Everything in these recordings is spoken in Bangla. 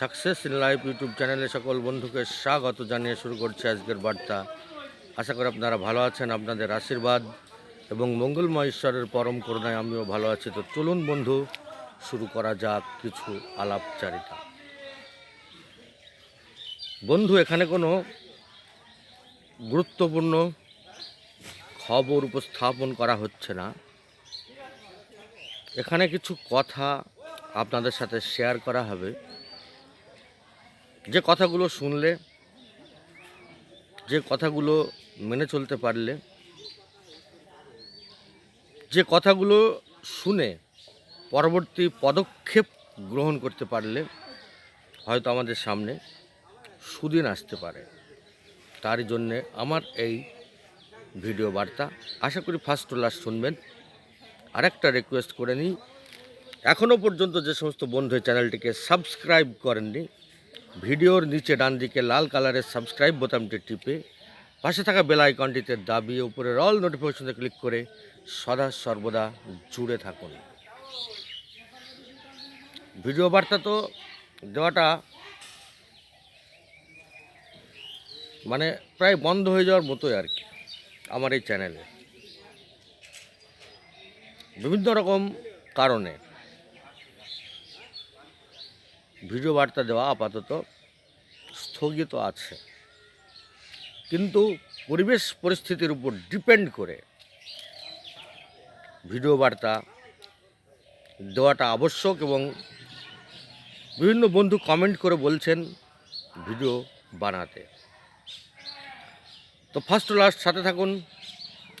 সাকসেস ইন লাইফ ইউটিউব চ্যানেলে সকল বন্ধুকে স্বাগত জানিয়ে শুরু করছে আজকের বার্তা। আশা করি আপনারা ভালো আছেন, আপনাদের আশীর্বাদ এবং মঙ্গলময় ঈশ্বরের পরম করুণায় আমিও ভালো আছি। তো চলুন বন্ধু, শুরু করা যাক কিছু আলাপচারিতা। বন্ধু, এখানে কোনো গুরুত্বপূর্ণ খবর উপস্থাপন করা হচ্ছে না। এখানে কিছু কথা আপনাদের সাথে শেয়ার করা হবে। যে কথাগুলো শুনলে, যে কথাগুলো মেনে চলতে পারলে, যে কথাগুলো শুনে পরবর্তী পদক্ষেপ গ্রহণ করতে পারলে হয়তো আমাদের সামনে সুদিন আসতে পারে। তার জন্যে আমার এই ভিডিও বার্তা। আশা করি ফার্স্ট টু লাস্ট শুনবেন। আরেকটা রিকোয়েস্ট করে নিই। এখনও পর্যন্ত যে সমস্ত বন্ধু চ্যানেলটিকে সাবস্ক্রাইব করেননি ভিডিওর নিচে ডান দিকে লাল কালারের সাবস্ক্রাইব বোতামটি টিপে পাশে থাকা বেল আইকনটিতে দাবিয়ে উপরের অল নোটিফিকেশনে ক্লিক করে সদা সর্বদা জুড়ে থাকুন। ভিডিও বার্তা তো দেওয়াটা মানে প্রায় বন্ধ হয়ে যাওয়ার মতোই আর কি আমার এই চ্যানেলে বিভিন্ন রকম কারণে ভিডিও বার্তা দেওয়া আপাতত স্থগিত আছে। কিন্তু পরিবেশ পরিস্থিতির উপর ডিপেন্ড করে ভিডিও বার্তা দেওয়াটা আবশ্যক এবং বিভিন্ন বন্ধু কমেন্ট করে বলছেন ভিডিও বানাতে। তো ফার্স্ট লাস্ট সাথে থাকুন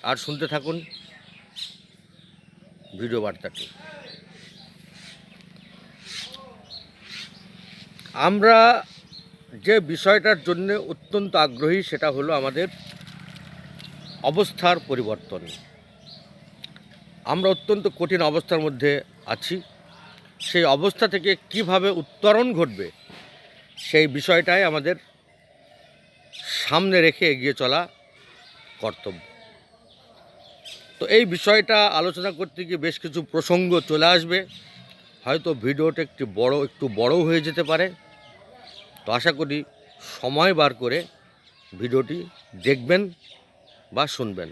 আর শুনতে থাকুন ভিডিও বার্তাটি আমরা যে বিষয়টার জন্য অত্যন্ত আগ্রহী সেটা হলো আমাদের অবস্থার পরিবর্তন। আমরা অত্যন্ত কঠিন অবস্থার মধ্যে আছি। সেই অবস্থা থেকে কীভাবে উত্তরণ ঘটবে সেই বিষয়টাই আমাদের সামনে রেখে এগিয়ে চলা কর্তব্য। তো এই বিষয়টা আলোচনা করতে গিয়ে বেশ কিছু প্রসঙ্গ চলে আসবে। হয়তো ভিডিওটা একটু বড় একটু বড় হয়ে যেতে পারে। তো আশা করি সময় বার করে ভিডিওটি দেখবেন বা শুনবেন।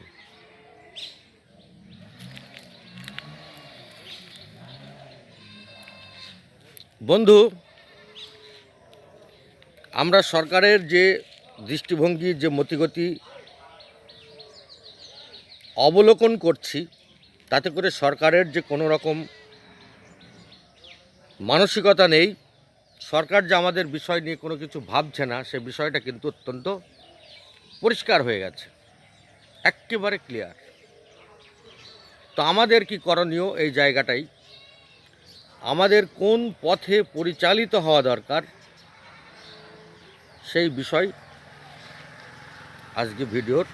বন্ধু, আমরা সরকারের যে দৃষ্টিভঙ্গি, যে মতিগতি অবলোকন করছি, তাতে করে সরকারের যে কোনো রকম মানসিকতা নেই। সরকার যে আমাদের বিষয় নিয়ে কোনো কিছু ভাবছে না, সে বিষয়টা কিন্তু অত্যন্ত পরিষ্কার হয়ে গেছে। একেবারে ক্লিয়ার তো আমাদের কি করণীয় এই জায়গাটাই? আমাদের কোন পথে পরিচালিত হওয়া দরকার? সেই বিষয় আজকে ভিডিওর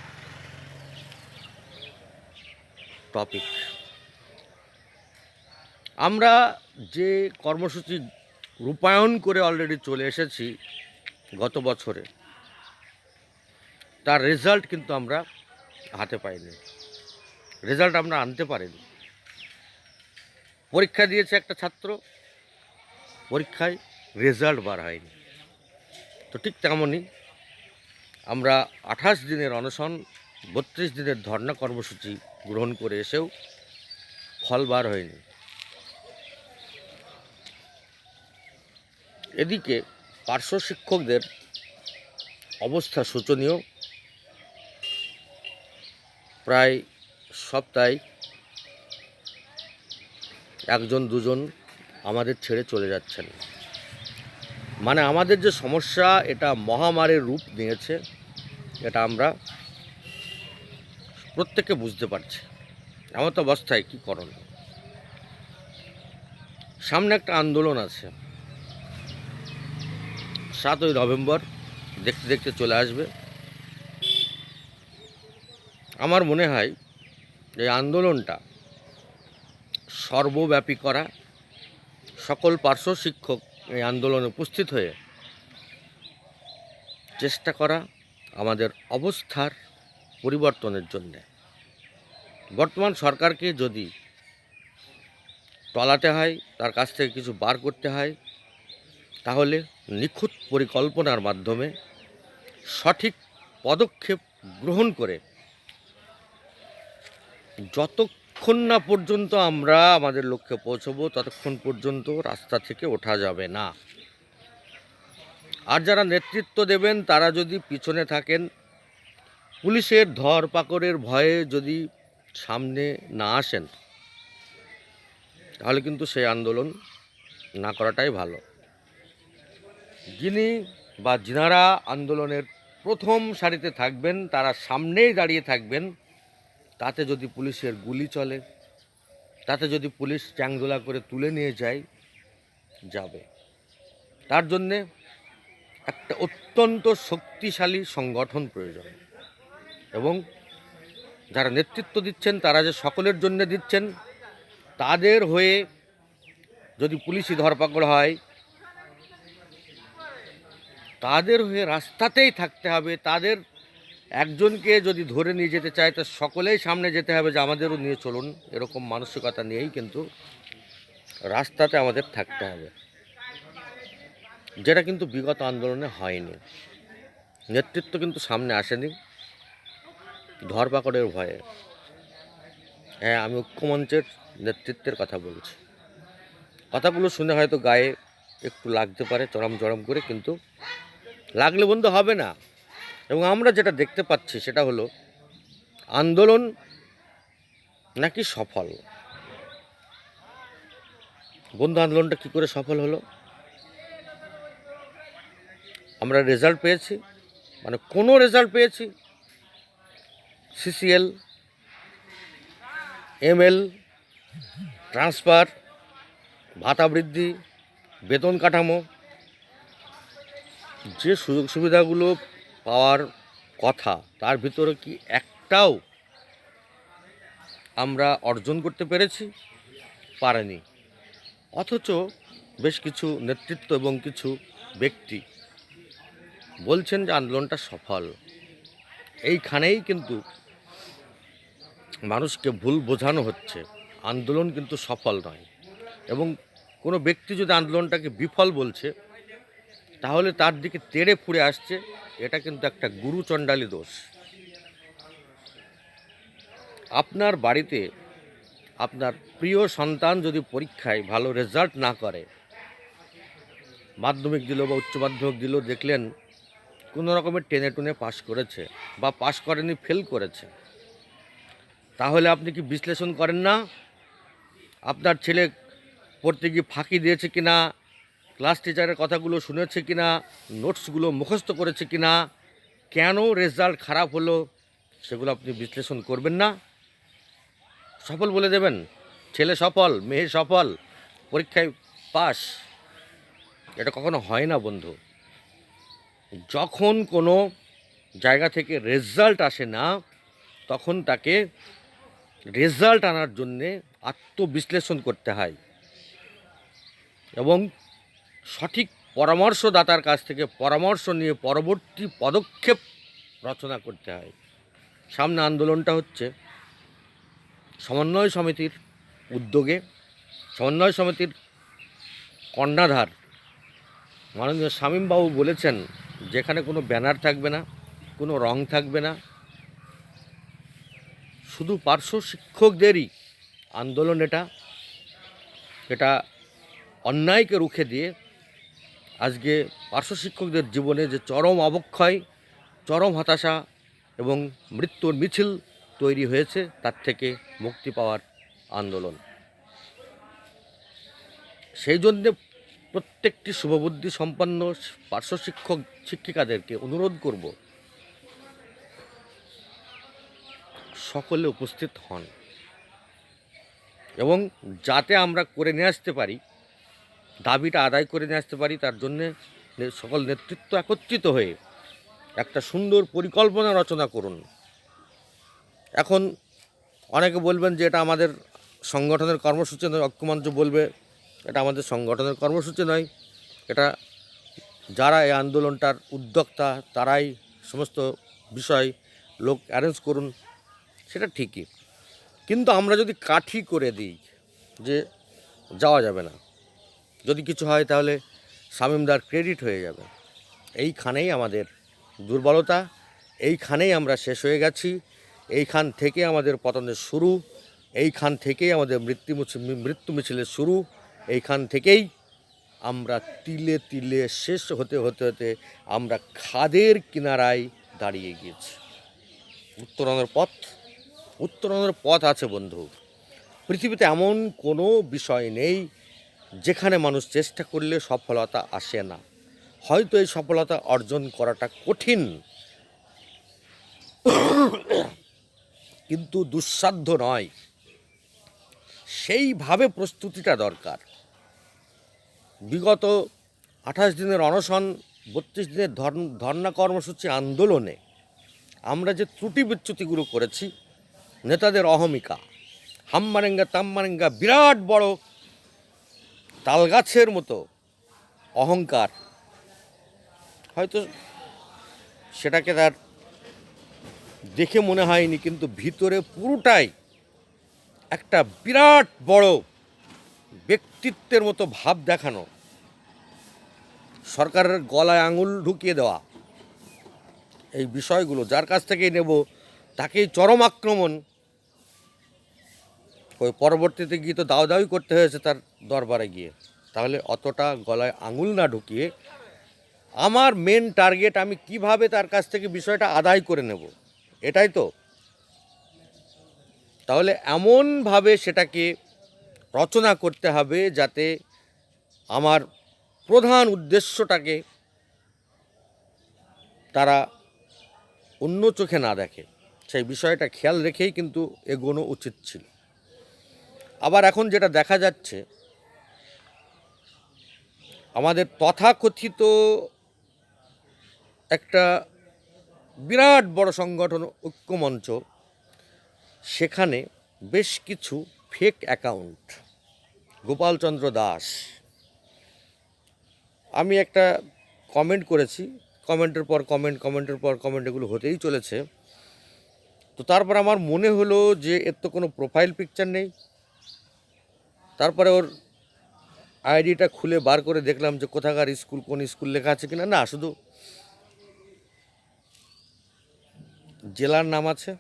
টপিক আমরা যে কর্মসূচি রূপায়ণ করে অলরেডি চলে এসেছি গত বছরে, তার রেজাল্ট কিন্তু আমরা হাতে পাইনি। রেজাল্ট আমরা আনতে পারিনি। পরীক্ষা দিয়েছে একটা ছাত্র, পরীক্ষায় রেজাল্ট বার হয়নি। তো ঠিক তেমনই আমরা আঠাশ দিনের অনশন, বত্রিশ দিনের ধর্ণা কর্মসূচি গ্রহণ করে এসেও ফল বার হয়নি। এদিকে পার্শ্ব শিক্ষকদের অবস্থা শোচনীয়। প্রায় সপ্তাহে একজন, দুজন আমাদের ছেড়ে চলে যাচ্ছেন। মানে আমাদের যে সমস্যা, এটা মহামারীর রূপ নিয়েছে, এটা আমরা প্রত্যেকে বুঝতে পারছি। এমন তো অবস্থায় কী করণীয়? সামনে একটা আন্দোলন আছে। সাতই নভেম্বর, দেখতে দেখতে চলে আসবে। আমার মনে হয় এই আন্দোলনটা সর্বব্যাপী করা, সকল পার্শ্ব শিক্ষক এই আন্দোলনে উপস্থিত হয়ে চেষ্টা করা আমাদের অবস্থার পরিবর্তনের জন্যে। বর্তমান সরকারকে যদি টলাতে হয়, তার কাছ থেকে কিছু বার করতে হয়, তাহলে নিখুঁত পরিকল্পনার মাধ্যমে সঠিক পদক্ষেপ গ্রহণ করে যতক্ষণ না পর্যন্ত আমরা আমাদের লক্ষ্যে পৌঁছবো, ততক্ষণ পর্যন্ত রাস্তা থেকে ওঠা যাবে না। আর যারা নেতৃত্ব দেবেন, তারা যদি পিছনে থাকেন, পুলিশের ধরপাকড়ের ভয়ে যদি সামনে না আসেন, তাহলে কিন্তু সেই আন্দোলন না করাটাই ভালো। যিনি বা যিনারা আন্দোলনের প্রথম সারিতে থাকবেন, তারা সামনেই দাঁড়িয়ে থাকবেন, তাতে যদি পুলিশের গুলি চলে, তাতে যদি পুলিশ চ্যাংদোলা করে তুলে নিয়ে যায়, যাবে। তার জন্যে একটা অত্যন্ত শক্তিশালী সংগঠন প্রয়োজন। এবং যারা নেতৃত্ব দিচ্ছেন, তারা যে সকলের জন্য দিচ্ছেন, তাদের হয়ে যদি পুলিশি ধরপাকড় হয় তাদের হয়ে রাস্তাতেই থাকতে হবে। তাদের একজনকে যদি ধরে নিয়ে যেতে চায়, তো সকলেই সামনে যেতে হবে যে আমাদেরও নিয়ে চলুন। এরকম মানসিকতা নিয়েই কিন্তু রাস্তাতে আমাদের থাকতে হবে। যেটা কিন্তু বিগত আন্দোলনে হয়নি। নেতৃত্ব কিন্তু সামনে আসেনি। ধরপাকড়ের ভয়ে। হ্যাঁ আমি ঐক্যমঞ্চের নেতৃত্বের কথা বলছি। কথাগুলো শুনে হয়তো গায়ে একটু লাগতে পারে চরম চরম করে, কিন্তু লাগলে বন্ধু হবে না। এবং আমরা যেটা দেখতে পাচ্ছি সেটা হলো, আন্দোলন নাকি সফল? বন্ধু, আন্দোলনটা কি করে সফল হলো? আমরা রেজাল্ট পেয়েছি মানে কোনো রেজাল্ট পেয়েছি। সিসিএল এমএল ট্রান্সফার ভাতা বৃদ্ধি, বেতন কাঠামো যে সুযোগ সুবিধাগুলো পাওয়ার কথা, তার ভিতরে কি একটাও আমরা অর্জন করতে পেরেছি? পারেনি। অথচ বেশ কিছু নেতৃত্ব এবং কিছু ব্যক্তি বলছেন যে আন্দোলনটা সফল। এইখানেই কিন্তু মানুষকে ভুল বোঝানো হচ্ছে। আন্দোলন কিন্তু সফল নয়। এবং কোনো ব্যক্তি যদি আন্দোলনটাকে বিফল বলছে তাহলে তার দিকে তেড়ে ফুড়ে আসছে, এটা কিন্তু একটা গুরুচণ্ডালী দোষ। আপনার বাড়িতে আপনার প্রিয় সন্তান যদি পরীক্ষায় ভালো রেজাল্ট না করে, মাধ্যমিক দিল বা উচ্চ মাধ্যমিক দিল, দেখলেন কোনো রকমের টেনে টুনে পাশ করেছে বা পাশ করেনি ফেল করেছে, তাহলে আপনি কি বিশ্লেষণ করেন না? আপনার ছেলে পড়তে গিয়ে ফাঁকি দিয়েছে কিনা? ক্লাস টিচারের কথাগুলো শুনেছে কিনা, নোটসগুলো মুখস্থ করেছে কিনা, কেন রেজাল্ট খারাপ হলো, সেগুলো আপনি বিশ্লেষণ করবেন না। সফল বলে দেবেন, ছেলে সফল, মেয়ে সফল, পরীক্ষায় পাস এটা কখনো হয় না বন্ধু। যখন কোনো জায়গা থেকে রেজাল্ট আসে না, তখন তাকে রেজাল্ট আনার জন্যে আত্মবিশ্লেষণ করতে হয়। এবং সঠিক পরামর্শদাতার কাছ থেকে পরামর্শ নিয়ে পরবর্তী পদক্ষেপ রচনা করতে হয়। সামনে আন্দোলনটা হচ্ছে সমন্বয় সমিতির উদ্যোগে। সমন্বয় সমিতির কর্ণাধার মাননীয় শামীমবাবু বলেছেন, যেখানে কোনো ব্যানার থাকবে না, কোনো রং থাকবে না, শুধু পার্শ্ব শিক্ষকদেরই আন্দোলন এটা। এটা অন্যায়কে রুখে দিয়ে আজকে পার্শ্ব শিক্ষকদের জীবনে যে চরম অবক্ষয়, চরম হতাশা এবং মৃত্যুর মিছিল তৈরি হয়েছে, তার থেকে মুক্তি পাওয়ার আন্দোলন। সেই জন্যে প্রত্যেকটি শুভবুদ্ধি সম্পন্ন পার্শ্ব শিক্ষক, শিক্ষিকাদেরকে অনুরোধ করব, সকলে উপস্থিত হন এবং যাতে আমরা করে নিয়ে আসতে পারি দাবিটা আদায় করে নিয়ে আসতে পারি, তার জন্যে সকল নেতৃত্ব একত্রিত হয়ে একটা সুন্দর পরিকল্পনা রচনা করুন। এখন অনেকে বলবেন যে এটা আমাদের সংগঠনের কর্মসূচি নয়, ঐক্যমঞ্চ বলবে, এটা আমাদের সংগঠনের কর্মসূচি নয়। এটা যারা এই আন্দোলনটার উদ্যোক্তা, তারাই সমস্ত বিষয় লোক অ্যারেঞ্জ করুন, সেটা ঠিকই। কিন্তু আমরা যদি কাঠি করে দিই যে যাওয়া যাবে না যদি কিছু হয় তাহলে শামিমদার ক্রেডিট হয়ে যাবে। এইখানেই আমাদের দুর্বলতা, এইখানেই আমরা শেষ হয়ে গেছি। এইখান থেকে আমাদের পতনের শুরু, এইখান থেকেই আমাদের মৃত্যু মৃত্যু মিছিলের শুরু, এইখান থেকেই আমরা তিলে তিলে শেষ হতে হতে হতে আমরা খাদের কিনারায় দাঁড়িয়ে গিয়েছি। উত্তরণের পথ উত্তরণের পথ আছে বন্ধু। পৃথিবীতে এমন কোনো বিষয় নেই যেখানে মানুষ চেষ্টা করলে সফলতা আসে না। হয়তো এই সফলতা অর্জন করাটা কঠিন। কিন্তু দুঃসাধ্য নয়। সেইভাবে প্রস্তুতিটা দরকার। বিগত আঠাশ দিনের অনশন, বত্রিশ দিনের ধর্ণা কর্মসূচি আন্দোলনে আমরা যে ত্রুটি বিচ্যুতিগুলো করেছি, নেতাদের অহমিকা, হাম্মারেঙ্গা, তাম্মারেঙ্গা বিরাট বড় তালগাছের মতো অহংকার। হয়তো সেটাকে তার দেখে মনে হয়নি, কিন্তু ভিতরে পুরোটাই একটা বিরাট বড় ব্যক্তিত্বের মতো ভাব দেখানো। সরকারের গলায় আঙুল ঢুকিয়ে দেওয়া এই বিষয়গুলো, যার কাছ থেকেই নেব তাকেই চরম আক্রমণ। ওই পরবর্তীতে গিয়ে তো দাও দাওই করতে হয়েছে তার দরবারে গিয়ে। তাহলে অতটা গলায় আঙুল না ঢুকিয়ে আমার মেন টার্গেট আমি কীভাবে তার কাছ থেকে বিষয়টা আদায় করে নেব, এটাই তো। তাহলে এমনভাবে সেটাকে রচনা করতে হবে যাতে আমার প্রধান উদ্দেশ্যটাকে তারা অন্য চোখে না দেখে। সেই বিষয়টা খেয়াল রেখেই কিন্তু এগোনো উচিত ছিল। আবার এখন যেটা দেখা যাচ্ছে আমাদের তথাকথিত একটা বিরাট বড় সংগঠন ঐক্যমঞ্চ, সেখানে বেশ কিছু ফেক অ্যাকাউন্ট গোপালচন্দ্র দাস। আমি একটা কমেন্ট করেছি। কমেন্টের পর কমেন্ট কমেন্টের পর কমেন্ট এগুলো হতেই চলেছে। তো তারপর আমার মনে হলো যে এর তো কোনো প্রোফাইল পিকচার নেই। তারপরে ওর আইডিটা খুলে বার করে দেখলাম যে কোথাকার স্কুল, কোন স্কুল লেখা আছে কিনা। না, শুধু জেলার নাম আছে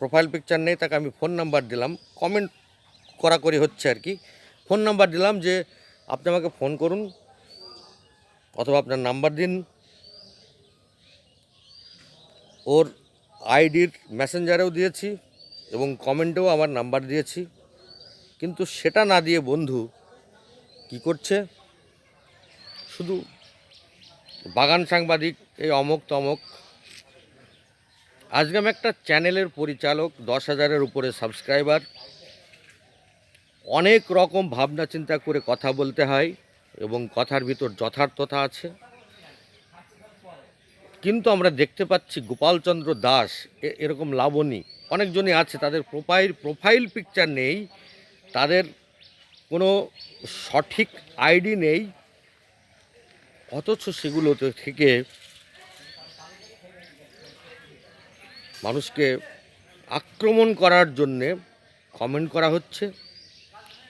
প্রোফাইল পিকচার নেই, তাকে আমি ফোন নাম্বার দিলাম। কমেন্ট করাকরি হচ্ছে আর কি। ফোন নাম্বার দিলাম যে, আপনি আমাকে ফোন করুন, অথবা আপনার নাম্বার দিন। ওর আইডির মেসেঞ্জারেও দিয়েছি এবং কমেন্টেও আমার নাম্বার দিয়েছি। কিন্তু সেটা না দিয়ে বন্ধু কি করছে? শুধু বাগান সাংবাদিক, এই অমক তমক। আজকে আমি একটা চ্যানেলের পরিচালক, দশ হাজারের উপরে সাবস্ক্রাইবার। অনেক রকম ভাবনা চিন্তা করে কথা বলতে হয় এবং কথার ভিতর যথার্থতা আছে। কিন্তু আমরা দেখতে পাচ্ছি গোপালচন্দ্র দাস এরকম লাবণী। অনেকজনই আছে, তাদের প্রোফাইল প্রোফাইল পিকচার নেই। তাদের কোনো সঠিক আইডি নেই, অথচ সেগুলোতে থেকে মানুষকে আক্রমণ করার জন্যে কমেন্ট করা হচ্ছে।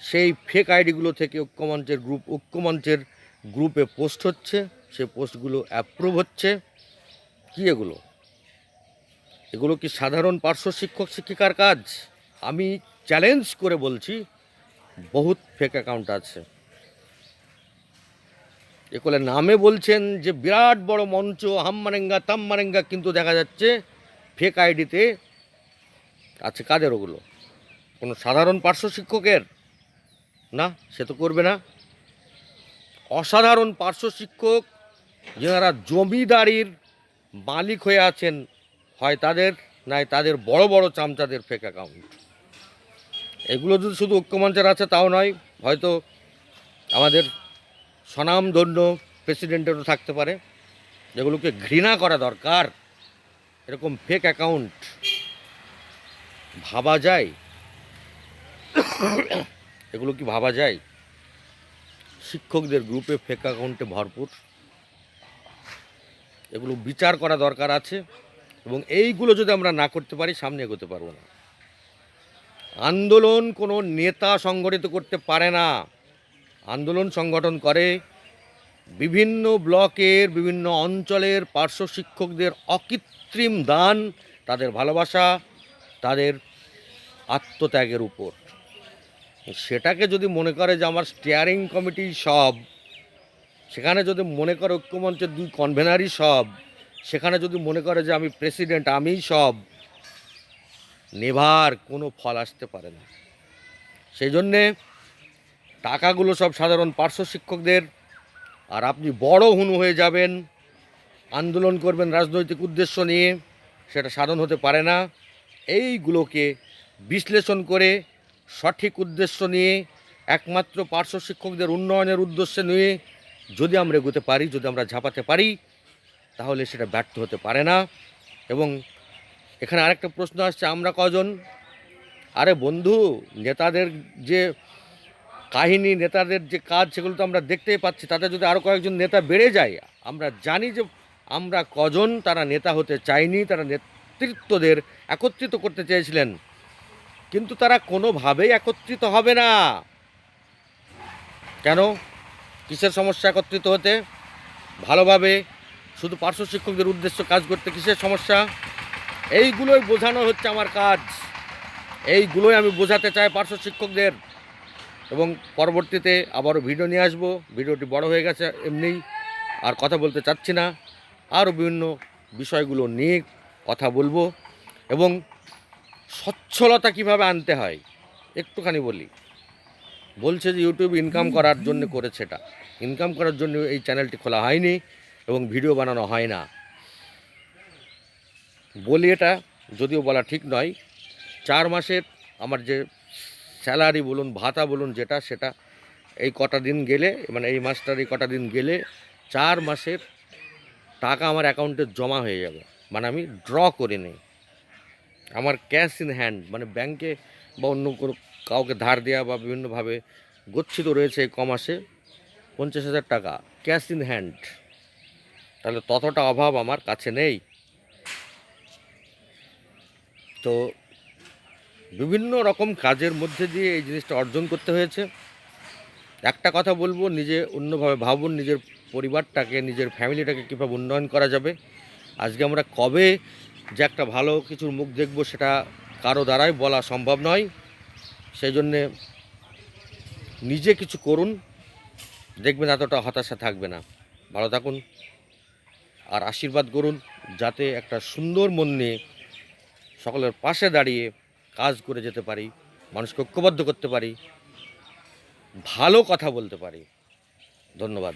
সেই ফেক আইডিগুলো থেকে ঐক্যমঞ্চের গ্রুপ ঐক্যমঞ্চের গ্রুপে পোস্ট হচ্ছে। সে পোস্টগুলো অ্যাপ্রুভ হচ্ছে। কি এগুলো? এগুলো কি সাধারণ পার্শ্ব শিক্ষক, শিক্ষিকার কাজ? আমি চ্যালেঞ্জ করে বলছি বহুত ফেক অ্যাকাউন্ট আছে। এগুলো নামে বলছেন যে, বিরাট বড় মঞ্চ হাম্মারেঙ্গা তাম্মারেঙ্গা কিন্তু দেখা যাচ্ছে ফেক আইডিতে আছে কাদের ওগুলো? কোনো সাধারণ পার্শ্ব শিক্ষকের? না, সে তো করবে না। অসাধারণ পার্শ্ব শিক্ষক যারা জমিদারির মালিক হয়ে আছেন, হয় তাদের নয় তাদের বড় বড় চামচাদের ফেক অ্যাকাউন্ট এগুলো যদি শুধু ঐক্যমঞ্চের আছে, তাও নয়, হয়তো আমাদের স্বনামধন্য প্রেসিডেন্টেরও থাকতে পারে। যেগুলোকে ঘৃণা করা দরকার। এরকম ফেক অ্যাকাউন্ট ভাবা যায়? এগুলো কি ভাবা যায়? শিক্ষকদের গ্রুপে ফেক অ্যাকাউন্টে ভরপুর। এগুলো বিচার করা দরকার আছে এবং এইগুলো যদি আমরা না করতে পারি, সামনে এগোতে পারব না। আন্দোলন কোনো নেতা সংগঠিত করতে পারে না। আন্দোলন সংগঠন করে বিভিন্ন ব্লকের, বিভিন্ন অঞ্চলের পার্শ্ব শিক্ষকদের অকৃত্রিম দান, তাদের ভালোবাসা, তাদের আত্মত্যাগের উপর। সেটাকে যদি মনে করে যে আমার স্টিয়ারিং কমিটি সব, সেখানে যদি মনে করে ঐক্যমঞ্চের দুই কনভেনারই সব, সেখানে যদি মনে করে যে আমি প্রেসিডেন্ট আমিই সব নেভার কোনো ফল আসতে পারে না। সেই জন্যে টাকাগুলো সব সাধারণ পার্শ্ব শিক্ষকদের, আর আপনি বড় হুনু হয়ে যাবেন, আন্দোলন করবেন রাজনৈতিক উদ্দেশ্য নিয়ে, সেটা সাধন হতে পারে না। এইগুলোকে বিশ্লেষণ করে সঠিক উদ্দেশ্য নিয়ে, একমাত্র পার্শ্ব শিক্ষকদের উন্নয়নের উদ্দেশ্যে নিয়ে যদি আমরা এগোতে পারি, যদি আমরা ঝাঁপাতে পারি, তাহলে সেটা ব্যর্থ হতে পারে না। এবং এখানে আরেকটা প্রশ্ন আসছে, আমরা কজন? আরে বন্ধু, নেতাদের যে কাহিনী, নেতাদের যে কাজ, সেগুলো তো আমরা দেখতেই পাচ্ছি। তাতে যদি আরও কয়েকজন নেতা বেড়ে যায়, আমরা জানি যে আমরা কজন, তারা নেতা হতে চায়নি, তারা নেতৃত্বদের একত্রিত করতে চেয়েছিলেন। কিন্তু তারা কোনোভাবেই একত্রিত হবে না। কেন? কিসের সমস্যা একত্রিত হতে? ভালোভাবে শুধু পার্শ্ব শিক্ষকদের উদ্দেশ্য কাজ করতে কিসের সমস্যা? এইগুলোই বোঝানো হচ্ছে আমার কাজ। এইগুলোই আমি বোঝাতে চাই পার্শ্ব শিক্ষকদের। এবং পরবর্তীতে আবারও ভিডিও নিয়ে আসব। ভিডিওটি বড় হয়ে গেছে এমনিই আর কথা বলতে চাচ্ছি না। আরও বিভিন্ন বিষয়গুলো নিয়ে কথা বলব। এবং সচ্ছলতা কীভাবে আনতে হয়, একটুখানি বলি। বলছে যে ইউটিউব ইনকাম করার জন্য করেছে এটা। ইনকাম করার জন্য এই চ্যানেলটি খোলা হয়নি এবং ভিডিও বানানো হয় না। বলি এটা, যদিও বলা ঠিক নয়। চার মাসের আমার যে স্যালারি বলুন, ভাতা বলুন, যেটা সেটা এই কটা দিন গেলে মানে এই মাসটার এই কটা দিন গেলে চার মাসের টাকা আমার অ্যাকাউন্টে জমা হয়ে যাবে। মানে আমি ড্র করে নিই। আমার ক্যাশ ইন হ্যান্ড মানে ব্যাংকে বা অন্য কোনো কাউকে ধার দেওয়া বা বিভিন্নভাবে গচ্ছিত রয়েছে এই কমাসে পঞ্চাশ হাজার টাকা, ক্যাশ ইন হ্যান্ড। তাহলে ততটা অভাব আমার কাছে নেই। তো বিভিন্ন রকম কাজের মধ্যে দিয়ে এই জিনিসটা অর্জন করতে হয়েছে। একটা কথা বলব, নিজে অন্যভাবে ভাবুন, নিজের পরিবারটাকে, নিজের ফ্যামিলিটাকে কীভাবে উন্নয়ন করা যাবে। আজকে আমরা কবে যে একটা ভালো কিছুর মুখ দেখব সেটা কারও দ্বারাই বলা সম্ভব নয়। সেই জন্যে নিজে কিছু করুন, দেখবেন এতটা হতাশা থাকবে না। ভালো থাকুন আর আশীর্বাদ করুন, যাতে একটা সুন্দর মন নিয়ে সকলের পাশে দাঁড়িয়ে কাজ করে যেতে পারি, মানুষকে ঐক্যবদ্ধ করতে পারি, ভালো কথা বলতে পারি। ধন্যবাদ।